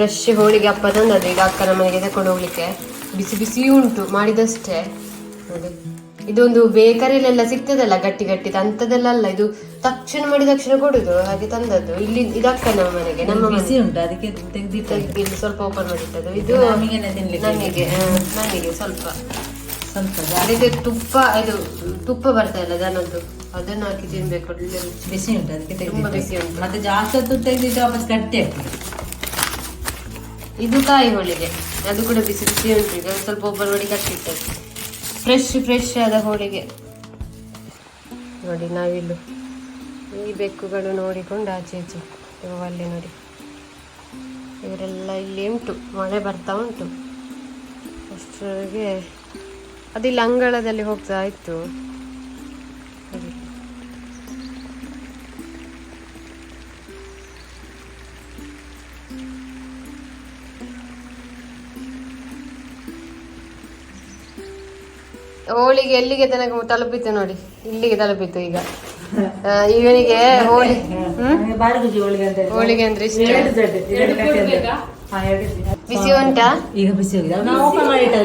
Fresh ಹೋಳಿಗೆ ಅಪ್ಪ ತಂದದ್ದು ಈಗ ಅಕ್ಕನ ಮನೆಗೆ ತಕೊಂಡು ಹೋಗ್ಲಿಕ್ಕೆ. ಬಿಸಿ ಬಿಸಿ ಉಂಟು ಮಾಡಿದಷ್ಟೇ. ನೋಡಿ ಇದೊಂದು ಬೇಕರಿಲೆಲ್ಲ ಸಿಗ್ತದಲ್ಲ ಗಟ್ಟಿ ಗಟ್ಟಿ ಅಂಥದ್ದೆಲ್ಲ ಅಲ್ಲ ಇದು ತಕ್ಷಣ ಮಾಡಿದ ತಕ್ಷಣ ಕೊಡುದು ಹಾಗೆ ತಂದದ್ದು. ಇಲ್ಲಿ ಇದು ನಮ್ಮ ಮನೆಗೆ ನಮ್ಮ ಬಿಸಿ ಉಂಟು ಅದಕ್ಕೆ ತೆಗೆದಿಟ್ಟು ಸ್ವಲ್ಪ ಓಪನ್ ಮಾಡಿಟ್ಟದ್ದು. ಇದು ನನಗೆ ನನಗೆ ಸ್ವಲ್ಪ. ಸ್ವಲ್ಪ ಅದಕ್ಕೆ ತುಪ್ಪ ಇದು ತುಪ್ಪ ಬರ್ತಾ ಇಲ್ಲ ದನದ್ದು ಅದನ್ನು ಹಾಕಿ ತಿನ್ಬೇಕು. ಬಿಸಿ ಉಂಟು ಅದಕ್ಕೆ ತುಂಬಾ ಬಿಸಿ ಉಂಟು. ಮತ್ತೆ ಜಾಸ್ತಿ ಹೊತ್ತು ತೆಗೆದಿದ್ದು ವಾಪಸ್ ಗಟ್ಟಿ ಆಗ್ತದೆ. ಇದು ಕಾಯಿ ಹೋಳಿಗೆ. ಅದು ಕೂಡ ಬಿಸಿ ಬಿಸಿ ಉಂಟು. ಈಗ ಸ್ವಲ್ಪ ಒಬ್ಬರು ಮಾಡಿ ಕಟ್ಟಿಟ್ಟದ್ದು ಫ್ರೆಶ್ ಫ್ರೆಶ್ ಆದ ಹೋಳಿಗೆ. ನೋಡಿ ನಾವಿಲ್ಲು ಈ ಬೆಕ್ಕುಗಳು ನೋಡಿಕೊಂಡು ಆಚೆ ಈಚೆ ಅಲ್ಲಿ ನೋಡಿ. ಇವರೆಲ್ಲ ಇಲ್ಲಿ ಉಂಟು. ಮಳೆ ಬರ್ತಾ ಉಂಟು. ಅಷ್ಟರೊಳಗೆ ಅದಿಲ್ಲ ಅಂಗಳದಲ್ಲಿ ಹೋಗ್ತಾ ಇತ್ತು. ಹೋಳಿಗೆ ಎಲ್ಲಿಗೆ ತನಕ ತಲುಪಿತು ನೋಡಿ ಇಲ್ಲಿಗೆ ತಲುಪಿತು ಈಗ. ಇವನಿಗೆ ಹೋಳಿ ಹೋಳಿಗೆ. ಅಂದ್ರೆ ಇಷ್ಟ. ಬಿಸಿ ಉಂಟಾ? ಈಗ ಬಿಸಿ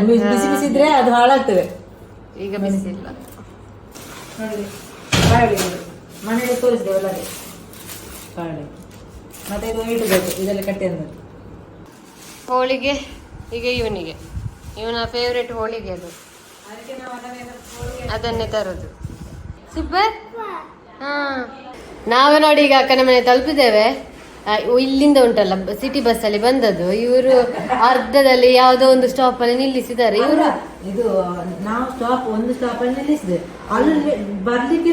ಬಿಸಿ ಬಿಸಿ ಇದ್ರೆ ಅದು ಹಾಳಾಗ್ತದೆ. ಈಗ ಬಿಸಿ ಇಲ್ಲ. ಮನೆಯಲ್ಲಿ ತೋರಿಸಿದೆ ಒಳಗೆ ಮತ್ತೆ ಇದು ಇಡಬೇಕು. ಇದೆಲ್ಲ ಕಟ್ಟಿ ಅಂದದ್ದು ಹೋಳಿಗೆ ಈಗ ಇವನಿಗೆ. ಇವನ ಫೇವ್ರೆಟ್ ಹೋಳಿಗೆ ಅದು. ಅದನ್ನೇ ತರೋದು. ಸೂಪರ್ ಹಾ. ನಾವು ನೋಡಿ ಈಗ ಅಕ್ಕನ ಮನೆ ತಲುಪಿದ್ದೇವೆ. ಇಲ್ಲಿಂದ ಉಂಟಲ್ಲ ಸಿಟಿ ಬಸ್ ಅಲ್ಲಿ ಬಂದದ್ದು. ಇವರು ಅರ್ಧದಲ್ಲಿ ಯಾವುದೋ ಒಂದು ಸ್ಟಾಪ್ ಅಲ್ಲಿ ನಿಲ್ಲಿಸಿದ್ದಾರೆ. ಇವರು ಇದು ನಾವು ಸ್ಟಾಪ್ ಒಂದು ಸ್ಟಾಪ್ ಅಲ್ಲಿ ನಿಲ್ಲಿಸಿದೆ ಅಲ್ಲಿ ಬರ್ಲಿಕ್ಕೆ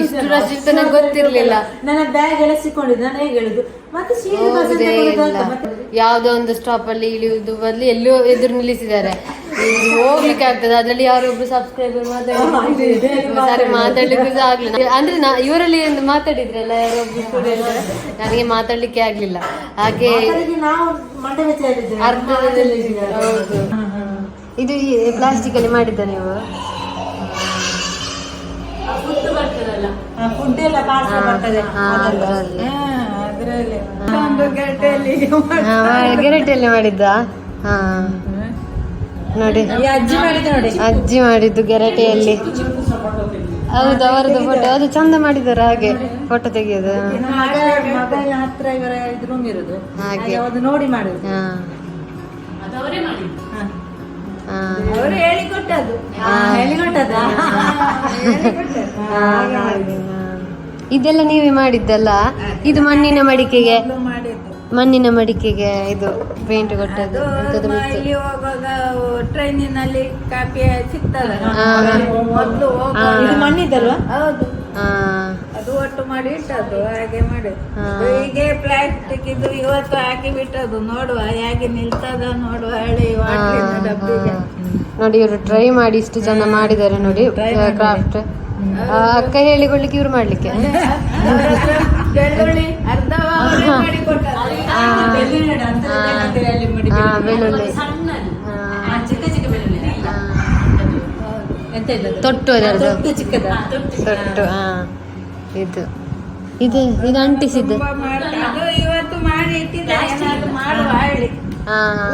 ಇಷ್ಟು ರಶ್ ಇತ್ತು ನಂಗೆ ಗೊತ್ತಿರ್ಲಿಲ್ಲ. ನನ್ನ ಬ್ಯಾಗ್ ಎಲ್ಲ ಸಿಕ್ಕೊಂಡಿದ್ದು. ನಾನು ಹೇಗೆ ಹೇಳುದು? ಮತ್ತೆ ಸೀರೆ ಯಾವುದೋ ಒಂದು ಸ್ಟಾಪ್ ಅಲ್ಲಿ ಇಳಿಯುವುದು ಬದಲು ಎಲ್ಲೋ ಎದುರು ನಿಲ್ಲಿಸಿದ್ದಾರೆ. ಹೋಗ್ಲಿಕ್ಕೆ ಆಗ್ತದೆ. ಅದರಲ್ಲಿ ಯಾರೊಬ್ರು ಸಬ್ಸ್ಕ್ರೈಬರ್ ಮಾತಾಡಿ ಮಾತಾಡ್ಲಿಕ್ಕೆ ಸಹ ಆಗ್ಲಿಲ್ಲ. ಅಂದ್ರೆ ನಾ ಇವರಲ್ಲಿ ಒಂದು ಮಾತಾಡಿದ್ರಲ್ಲ ಯಾರೊಬ್ರು ಸ್ಟೂಡೆಂಟ್ ನನಗೆ ಮಾತಾಡ್ಲಿಕ್ಕೆ ಆಗ್ಲಿಲ್ಲ. ಹಾಗೆ. ಅರ್ಧದಲ್ಲಿ ಹೌದು. ಇದು ಪ್ಲಾಸ್ಟಿಕ್ ಅಲ್ಲಿ ಮಾಡಿದ್ದ ನೀವು? ಫುಡ್ ಎಲ್ಲ ಪಾರ್ಸಲ್ ಬರ್ತದೆ. ಅದ್ರಲ್ಲಿ. ಗೆರಟೆಯಲ್ಲಿ ಮಾಡಿದ್ದ ಹಾ. ನೋಡಿ. ಅಜ್ಜಿ ಮಾಡಿದ್ದು ನೋಡಿ. ಅಜ್ಜಿ ಮಾಡಿದ್ದು ಗೆರಟೆಯಲ್ಲಿ. ಹೌದು ಅವರದ್ದು ಫೋಟೋ ಅದು ಚಂದ ಮಾಡಿದ್ದಾರೆ ಹಾಗೆ ಫೋಟೋ ತೆಗೆಯೋದು. ಹತ್ರ ಇವರ ಇದು ರೂಮ್ ಇರುದು. ಹಾಗೆ. ಅದು ನೋಡಿ ಮಾಡಿದ್ರು. ಇದೆಲ್ಲ ನೀವೇ ಮಾಡಿದ್ದಲ್ಲ? ಇದು ಮಣ್ಣಿನ ಮಡಿಕೆಗೆ. ಮಣ್ಣಿನ ಮಡಿಕೆಗೆ ಇದು ಪೇಂಟ್ ಕೊಟ್ಟದ್ದು ಬಿತ್ತು. ಇಲ್ಲಿ ಹೋಗುವಾಗ ಟ್ರೈನಿನಲ್ಲಿ ಕಾಪಿ ಸಿಗ್ತದ. ಮೊದ್ಲು. ಇದು ಮಣ್ಣಿದ್ದಲ್ವಾ ಹೌದು. ಅದು ಒಟ್ಟು ಮಾಡಿ ಇಟ್ಟದ್ದು ಹಾಗೆ ಮಾಡಿ. ಹೀಗೆ ಪ್ಲಾಸ್ಟಿಕ್ ಇದು ಇವತ್ತು ಹಾಕಿ ಬಿಟ್ಟದ್ದು ನೋಡುವ ಹೇಗೆ ನಿಲ್ತದ ನೋಡುವ ಹೇಳಿ ಡಬ್ಬಿಗೆ. ನೋಡಿ ಇವರು ಟ್ರೈ ಮಾಡಿ ಇಷ್ಟು ಜನ ಮಾಡಿದ್ದಾರೆ ನೋಡಿ ಕ್ರಾಫ್ಟ್ ಅಕ್ಕ ಹೇಳಿಕೊಳ್ಳಿಕ್ಕೆ ಇವ್ರು ಮಾಡ್ಲಿಕ್ಕೆ. ಬೆಳ್ಳುಳ್ಳಿ ಅರ್ಧ. ಬೆಳ್ಳುಳ್ಳಿ. ಚಿಕ್ಕ ಚಿಕ್ಕ ಬೆಳ್ಳುಳ್ಳಿ. ಎಂತ ಇಲ್ಲದು ತೊಟ್ಟು ಅದರದ್ದು ಚಿಕ್ಕದ. ತೊಟ್ಟು ಹಾ ಇದು. ಇದು ಇದು ಅಂಟಿಸಿದ್ದು. ಇವತ್ತು ಮಾಡಿ ಇಟ್ಟಿದ್ದಾರೆ ಹೇಳಿ.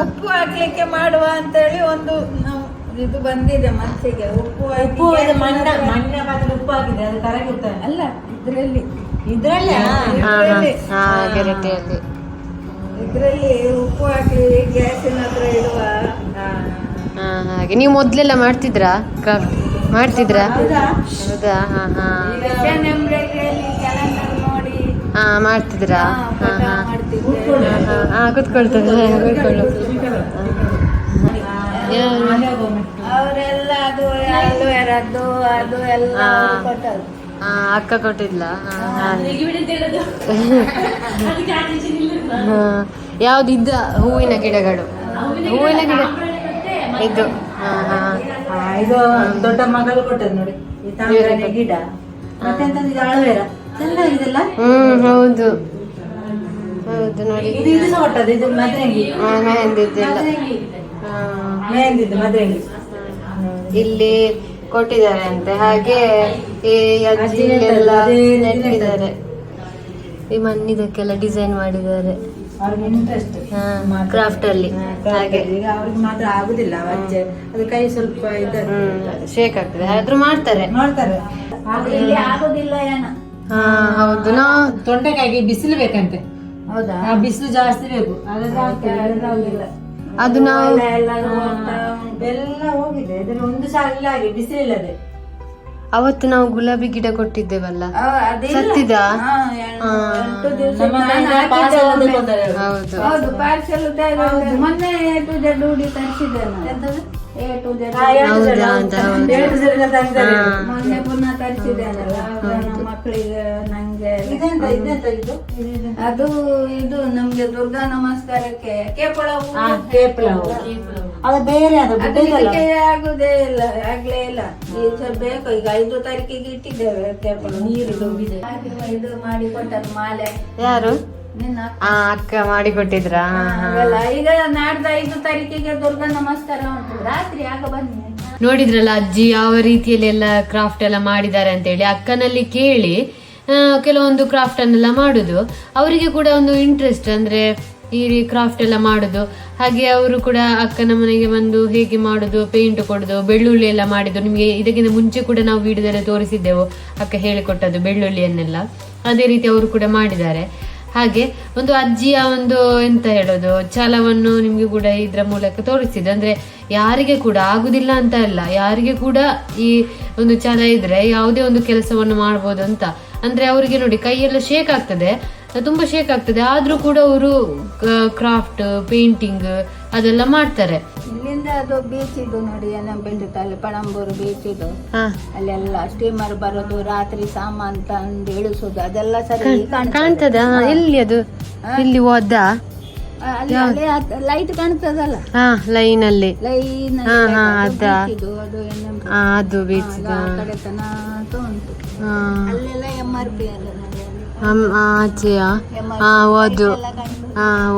ಉಪ್ಪು ಹಾಕ್ಲಿಕ್ಕೆ ಮಾಡುವ ಅಂತೇಳಿ ಒಂದು ನಾವು ಇದು ಬಂದಿದೆ ಮನಸ್ಸಿಗೆ ಉಪ್ಪು ಉಪ್ಪು ಇದು ಮಣ್ಣ ಮಣ್ಣ ಪಾತ್ರೆ ಉಪ್ಪು ಹಾಕಿದೆ ಅದು ಕರಗುತ್ತೆ ಅಲ್ಲ ಇದ್ರಲ್ಲಿ ಇದ್ರಲ್ಲ ಹಾ ಹಾ ಇದ್ರಲ್ಲಿ. ಹಾ ಗೆರಟೆಯಲ್ಲಿ ಇದ್ರಲ್ಲಿ ಉಪ್ಪು ಹಾಕಿ ಗ್ಯಾಸಿನ ಹತ್ರ ಇಡುವ ಹಾಗೆ. ನೀವು ಮೊದ್ಲೆಲ್ಲ ಮಾಡ್ತಿದ್ರಾ? ಕ್ರಾಫ್ಟ್ ಮಾಡ್ತಿದ್ರಾ? ಹೌದಾ? ಹಾ ಮಾಡ್ತಿದ್ರಾ? ಹಾ, ಹಾ ಮಾಡ್ತಿದ್ದೆ. ಹಾ, ಹಾ, ಹಾ ಕೂತ್ಕೊಳ್ತದೆ ಕೂತ್ಕೊಳ್ಳು ಅವರೆಲ್ಲ ಅದು ಎಲ್ಲ ಕೊಟ್ಟರು ಅಕ್ಕ ಕೊಟ್ಟಿದ್ಲ. ಯಾವ್ದಿದ್ದ ಹೂವಿನ ಗಿಡಗಳು. ಹೂವಿನ ಗಿಡ ಇದು. ಹಾ ಹಾ. ಆ, ಇದು ದೊಡ್ಡ ಮಗಳು ಕೊಟ್ಟದ್ದು ನೋಡಿ. ಗಿಡ. ಮತ್ತೆ ಎಂತದ್ದು ಇದು ಅಳವೇರ ಚೆನ್ನಾಗಿದೆಲ್ಲ ಹ್ಮ್ ಹೌದು. ಹೌದು ನೋಡಿ. ಇದು ಇದು ಸಹ ಕೊಟ್ಟದ್ದು ಇದು ಮದ್ರಂಗಿ. ಮೆಹಂದಿದ್ದು ಮದ್ರಂಗಿ. ಇಲ್ಲಿ ಕೊಟ್ಟಿದ್ದಾರೆ ಅಂತೆ. ಹಾಗೆ ಈ ಅಜ್ಜಿಗೆಲ್ಲ ನೆಟ್ಟಿದ್ದಾರೆ. ಈ ಮಣ್ಣಿದಕ್ಕೆಲ್ಲ ಡಿಸೈನ್ ಮಾಡಿದ್ದಾರೆ. ಅವ್ರಿಗೆ ಇಂಟ್ರೆಸ್ಟ್ ಕ್ರಾಫ್ಟ್ ಅಲ್ಲಿ. ಹಾಗೆ. ಅವ್ರಿಗೆ ಮಾತ್ರ ಆಗುದಿಲ್ಲ ಅದು ಕೈ ಸ್ವಲ್ಪ ಶೇಕ್ ಆಗ್ತದೆ. ಆದ್ರೂ ಮಾಡ್ತಾರೆ. ಮಾಡ್ತಾರೆ. ಇಲ್ಲಿ ಆಗುದಿಲ್ಲ ಏನೋ? ಹಾ ಹೌದು. ನಾ ತೊಂಡೆಕಾಯಿಗೆ ಬಿಸಿಲು ಬೇಕಂತೆ. ಹೌದಾ? ಆ ಬಿಸಿಲು ಜಾಸ್ತಿ ಬೇಕು. ಅದು ನಾವು ಹೋಗಿದೆ. ಇದ್ರಲ್ಲಿ ಒಂದು ಸಹ ಇಲ್ಲ ಹಾಗೆ ಬಿಸಿಲಿಲ್ಲದೆ ಅವತ್ತು ನಾವು ಗುಲಾಬಿ ಗಿಡ ಕೊಟ್ಟಿದ್ದೇವಲ್ಲ. ಸತ್ತಿದ. ಹೌದು. ಹೌದು ಪಾರ್ಸೆಲ್ ಮೊನ್ನೆ A to Z hoodie A to Z. ಮೊನ್ನೆ ಪುನಃ ತರಿಸಿದ್ದೇನಲ್ಲ ನಮ್ಮ ಮಕ್ಕಳಿಗೆ ನಂಗೆ. ಇದೆಂತ ಇದೆಂತ ಇದು? ಇದು- ಅದು ಇದು ನಮ್ಗೆ ದುರ್ಗಾ ನಮಸ್ಕಾರಕ್ಕೆ ಕೇಪಳ ಹೂ. ಅದು ಬೇರೆ ಅದು ಅದು ಬಿಟ್ಟಿದ್ದಲ್ಲ. ಇದಕ್ಕೆ ಆಗುದೇ ಇಲ್ಲ ಆಗ್ಲೇ ಇಲ್ಲ. ಈಗ ಬೇಕು ಈಗ ಐದು ತಾರೀಕಿಗೆ ಇಟ್ಟಿದ್ದೇವೆ ಕೇಪಳ ನೀರು ಇದು. ಮಾಡಿ ಕೊಟ್ಟದ್ದು ಮಾಲೆ. ಯಾರು? ನಿನ್ನ ಆ ಅಕ್ಕ ಮಾಡಿ ಕೊಟ್ಟಿದ್ರಾ? ಈಗ ನಾಡ್ದ ಐದು ತಾರೀಕಿಗೆ ದುರ್ಗಾ ನಮಸ್ಕಾರ ಉಂಟು. ರಾತ್ರಿ ಆಗ ಬನ್ನಿ. ನೋಡಿದ್ರಲ್ಲ ಅಜ್ಜಿ ಯಾವ ರೀತಿಯಲ್ಲಿ ಎಲ್ಲ ಕ್ರಾಫ್ಟ್ ಎಲ್ಲ ಮಾಡಿದ್ದಾರೆ ಅಂತ ಹೇಳಿ ಅಕ್ಕನಲ್ಲಿ ಕೇಳಿ ಆ, ಕೆಲವೊಂದು ಕ್ರಾಫ್ಟ್ ಅನ್ನೆಲ್ಲ ಮಾಡುದು. ಅವರಿಗೆ ಕೂಡ ಒಂದು ಇಂಟ್ರೆಸ್ಟ್ ಅಂದ್ರೆ ಈ ಕ್ರಾಫ್ಟ್ ಎಲ್ಲ ಮಾಡುದು. ಹಾಗೆ ಅವರು ಕೂಡ ಅಕ್ಕನ ಮನೆಗೆ ಬಂದು ಹೇಗೆ ಮಾಡುದು ಪೇಂಟ್ ಕೊಡುದು, ಬೆಳ್ಳುಳ್ಳಿ ಎಲ್ಲ ಮಾಡಿದ್ದು ನಿಮಗೆ ಇದಕ್ಕಿಂತ ಮುಂಚೆ ಕೂಡ ನಾವು ವಿಡಿಯೋದಲ್ಲಿ ತೋರಿಸಿದ್ದೆವು, ಅಕ್ಕ ಹೇಳಿಕೊಟ್ಟದ್ದು ಬೆಳ್ಳುಳ್ಳಿಯನ್ನೆಲ್ಲ. ಅದೇ ರೀತಿ ಅವರು ಕೂಡ ಮಾಡಿದ್ದಾರೆ. ಹಾಗೆ ಒಂದು ಅಜ್ಜಿಯ ಒಂದು ಎಂತ ಹೇಳೋದು, ಛಲವನ್ನು ನಿಮಗೆ ಕೂಡ ಇದ್ರ ಮೂಲಕ ತೋರಿಸಿದೆ ಅಂದ್ರೆ ಯಾರಿಗೆ ಕೂಡ ಆಗುದಿಲ್ಲ ಅಂತ ಅಲ್ಲ, ಯಾರಿಗೆ ಕೂಡ ಈ ಒಂದು ಛಲ ಇದ್ರೆ ಯಾವುದೇ ಒಂದು ಕೆಲಸವನ್ನು ಮಾಡ್ಬೋದು ಅಂತ. ಅಂದ್ರೆ ಅವರಿಗೆ ನೋಡಿ ಕೈಯೆಲ್ಲ ಶೇಕ್ ಆಗ್ತದೆ ತುಂಬಾ ಶೇಕ್ ಆಗ್ತದೆ. ಆದ್ರೂ ಕೂಡ ಅವರು ಕ್ರಾಫ್ಟ್ ಪೇಂಟಿಂಗ್ ಅದೆಲ್ಲ ಮಾಡ್ತಾರೆ. ಇಲ್ಲಿಂದ ಅದು ಬೀಚ್ ಇದು ನೋಡಿ ಏನಂಬಿಟ್ಟು ಅಲ್ಲಿ ಪಣಂಬೂರು ಬೀಚ್ ಇದು. ಅಲ್ಲೆಲ್ಲ ಸ್ಟೀಮರ್ ಬರೋದು ರಾತ್ರಿ ಸಾಮಾನ್ ತಂದು ಇಳಿಸೋದು ಅದೆಲ್ಲ ಸರಿ ಕಾಣ್ತದೆ. ಎಲ್ಲಿ ಅದು? ಇಲ್ಲಿ ಹೋದ? ಲೈಟ್ ಕಾಣ್ತದಲ್ಲ? ಲೈನ್ ಅಲ್ಲಿ ಲೈನ್ ಅದಾ. ಬೀಚ್ ಅಲ್ಲೆಲ್ಲ ಎಂ ಆರ್ ಪಿ ಅಲ್ಲ ಆಚೆಯ? ಓದು.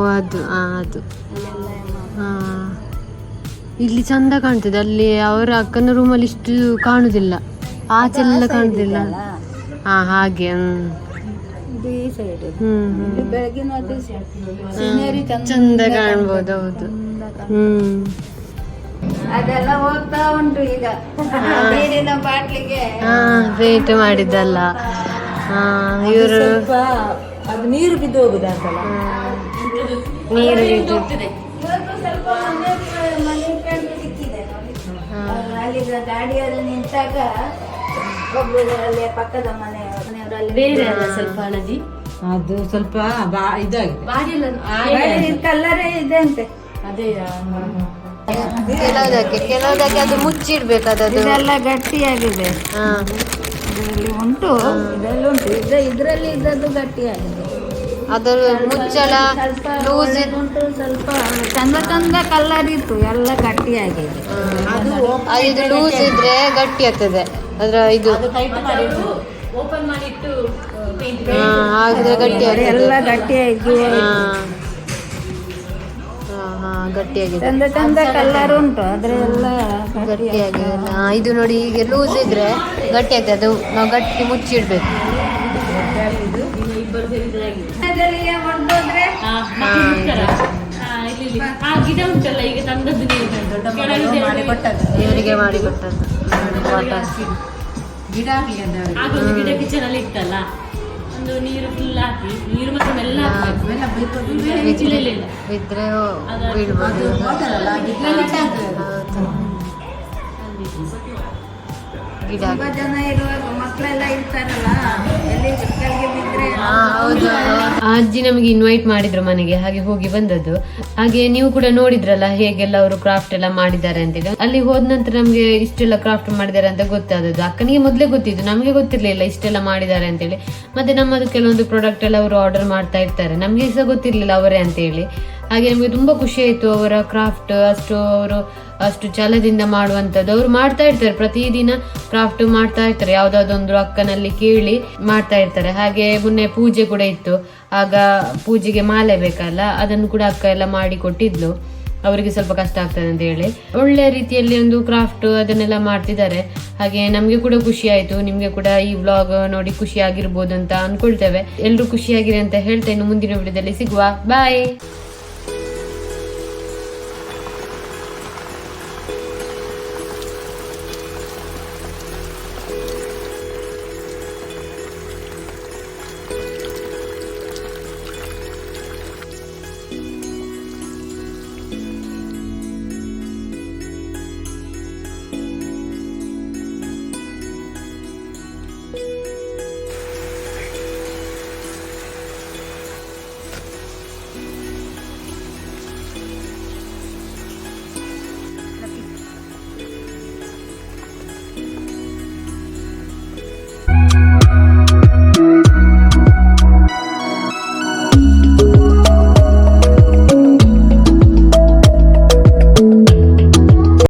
ಓದು ಅದು. ಇಲ್ಲಿ ಚಂದ ಕಾಣ್ತದೆ. ಅಲ್ಲಿ ಅವರ ಅಕ್ಕನ ರೂಮಲ್ಲಿ ಇಷ್ಟು ಕಾಣುದಿಲ್ಲ. ಆಚೆಲ್ಲ ಕಾಣುದಿಲ್ಲ? ಹಾ ಹಾಗೆ ಚಂದ ಕಾಣ್ಬೋದು ಹೌದು. ಹ್ಮ್. ಅದೆಲ್ಲ ಹೋಗ್ತಾ ಉಂಟು ಈಗ. ನೀರಿನ ಬಾಟ್ಲಿಗೆ. ಹಾ ಪೇಂಟ್ ಮಾಡಿದ್ದಲ್ಲ. ಇವರು ಅದು ನೀರು ಬಿದ್ದು ಹೋಗುದ ಅಂತಲ್ಲ. ನೀರು ಇದು ಇವತ್ತು ಸ್ವಲ್ಪ ಮನೆ ಮನೆ ಸಿಕ್ಕಿದೆ. ನೋಡಿ. ಅಲ್ಲಿ ಗಾಡಿಯಲ್ಲಿ ನಿಂತಾಗ ಪಕ್ಕದ ಮನೆ ಮನೆಯವರಲ್ಲಿ ಬೇರೆ ಅಲ್ಲ ಸ್ವಲ್ಪ ನದಿ ಅದು ಸ್ವಲ್ಪ ಬಾ- ಇದಾಗಿದೆ. ಕಲ್ಲರೇ ಇದೆ ಅಂತೆ. ಕೆಲವುದಕ್ಕೆ ಕೆಲವುದಕ್ಕೆ ಅದು ಮುಚ್ಚಿಡ್ಬೇಕು ಅದೆಲ್ಲ ಇದೆಲ್ಲ ಗಟ್ಟಿಯಾಗಿದೆ. ಹಾ. ಇದರಲ್ಲಿ ಉಂಟು. ಇದರಲ್ಲಿ ಉಂಟು. ಇದು ಇದರಲ್ಲಿ ಇದ್ದದ್ದು ಗಟ್ಟಿಯಾಗಿದೆ. ಅದರ ಮುಚ್ಚಳ ಲೂಸ್ ಉಂಟು ಸ್ವಲ್ಪ ಚಂದ ಚಂದ ಕಲ್ಲರ್ ಇತ್ತು. ಎಲ್ಲ ಗಟ್ಟಿಯಾಗಿದೆ. ಅದು ಇದು ಲೂಸ್ ಇದ್ರೆ ಗಟ್ಟಿ ಆಗ್ತದೆ. ಅದರ ಇದು ಹಾ ಆಗಿದೆ ಗಟ್ಟಿ ಎಲ್ಲ ಗಟ್ಟಿಯಾಗಿ ಗಟ್ಟಿಯಾಗಿದೆ. ಚಂದ ಚಂದ ಕಲ್ಲರ್ ಉಂಟು ಆದ್ರೆ ಎಲ್ಲ ಗಟ್ಟಿಯಾಗಿದೆ. ಹಾ ಇದು ನೋಡಿ ಈಗ ಲೂಸ್ ಇದ್ರೆ ಗಟ್ಟಿ ಆಗ್ತದೆ ಅದು ನಾವು ಗಟ್ಟಿ ಮುಚ್ಚಿಡ್ಬೇಕು. ಅದರಲ್ಲಿ ಹಾ ಇವರಿಗೆ ಮಾಡಿ ಕೊಟ್ಟದ್ದು ವಾಟರ್ ಗಿಡ ಗಿಡ ಕಿಚನ್ ಅಲ್ಲಿ ಇತ್ತಲ್ಲ? ಒಂದು ನೀರು ಫುಲ್ ಹಾಕಿ ನೀರು ಮತ್ತೆ ಎಲ್ಲ. ಇಲ್ಲ. ಗಿಡ ತುಂಬಾ ಜನ ಇರುವಾಗ ಮಕ್ಕಳೆಲ್ಲ ಇರ್ತಾರಲ್ಲ ಎಲ್ಲಿ ಬಿದ್ದರೆ ಬಿದ್ರೆ ಹೌದು. ಅಜ್ಜಿ ನಮಗೆ ಇನ್ವೈಟ್ ಮಾಡಿದ್ರು ಮನೆಗೆ, ಹಾಗೆ ಹೋಗಿ ಬಂದದ್ದು. ಹಾಗೆ ನೀವು ಕೂಡ ನೋಡಿದ್ರಲ್ಲ ಹೇಗೆಲ್ಲ ಅವರು ಕ್ರಾಫ್ಟ್ ಎಲ್ಲ ಮಾಡಿದ್ದಾರೆ ಅಂತ ಹೇಳಿ. ಅಲ್ಲಿ ಹೋದ ನಂತರ ನಮ್ಗೆ ಇಷ್ಟೆಲ್ಲ ಕ್ರಾಫ್ಟ್ ಮಾಡಿದ್ದಾರೆ ಅಂತ ಗೊತ್ತಾದದ್ದು. ಅಕ್ಕನಿಗೆ ಮೊದಲೇ ಗೊತ್ತಿತ್ತು, ನಮಗೆ ಗೊತ್ತಿರ್ಲಿಲ್ಲ ಇಷ್ಟೆಲ್ಲ ಮಾಡಿದ್ದಾರೆ ಅಂತೇಳಿ ಮತ್ತೆ ನಮ್ಮದು ಕೆಲವೊಂದು ಪ್ರಾಡಕ್ಟ್ ಎಲ್ಲ ಅವರು ಆರ್ಡರ್ ಮಾಡ್ತಾ ಇರ್ತಾರೆ. ನಮಗೆ ಸಹ ಗೊತ್ತಿರ್ಲಿಲ್ಲ ಅವರೇ ಅಂತೇಳಿ ಹಾಗೆ ನಮಗೆ ತುಂಬಾ ಖುಷಿ ಆಯ್ತು ಅವರ ಕ್ರಾಫ್ಟ್ ಅಷ್ಟು ಅವರು ಅಷ್ಟು ಛಲದಿಂದ ಮಾಡುವಂಥದ್ದು ಅವ್ರು ಮಾಡ್ತಾ ಇರ್ತಾರೆ. ಪ್ರತಿದಿನ ಕ್ರಾಫ್ಟ್ ಮಾಡ್ತಾ ಇರ್ತಾರೆ. ಯಾವ್ದಾದೊಂದು ಅಕ್ಕನಲ್ಲಿ ಕೇಳಿ ಮಾಡ್ತಾ ಇರ್ತಾರೆ. ಹಾಗೆ ಮೊನ್ನೆ ಪೂಜೆ ಕೂಡ ಇತ್ತು. ಆಗ ಪೂಜೆಗೆ ಮಾಲೆ ಬೇಕಲ್ಲ, ಅದನ್ನು ಕೂಡ ಅಕ್ಕ ಎಲ್ಲ ಮಾಡಿ ಕೊಟ್ಟಿದ್ಲು. ಅವರಿಗೆ ಸ್ವಲ್ಪ ಕಷ್ಟ ಆಗ್ತದೆ ಅಂತ ಹೇಳಿ. ಒಳ್ಳೆ ರೀತಿಯಲ್ಲಿ ಒಂದು ಕ್ರಾಫ್ಟ್ ಅದನ್ನೆಲ್ಲ ಮಾಡ್ತಿದ್ದಾರೆ. ಹಾಗೆ ನಮಗೆ ಕೂಡ ಖುಷಿ ಆಯಿತು. ನಿಮ್ಗೆ ಕೂಡ ಈ ವ್ಲಾಗ್ ನೋಡಿ ಖುಷಿ ಆಗಿರ್ಬೋದು ಅಂತ ಅನ್ಕೊಳ್ತೇವೆ. ಎಲ್ಲರೂ ಖುಷಿಯಾಗಿರಿ ಅಂತ ಹೇಳ್ತೇನೆ ಮುಂದಿನ ವಿಡಿಯೋದಲ್ಲಿ ಸಿಗುವ. ಬಾಯ್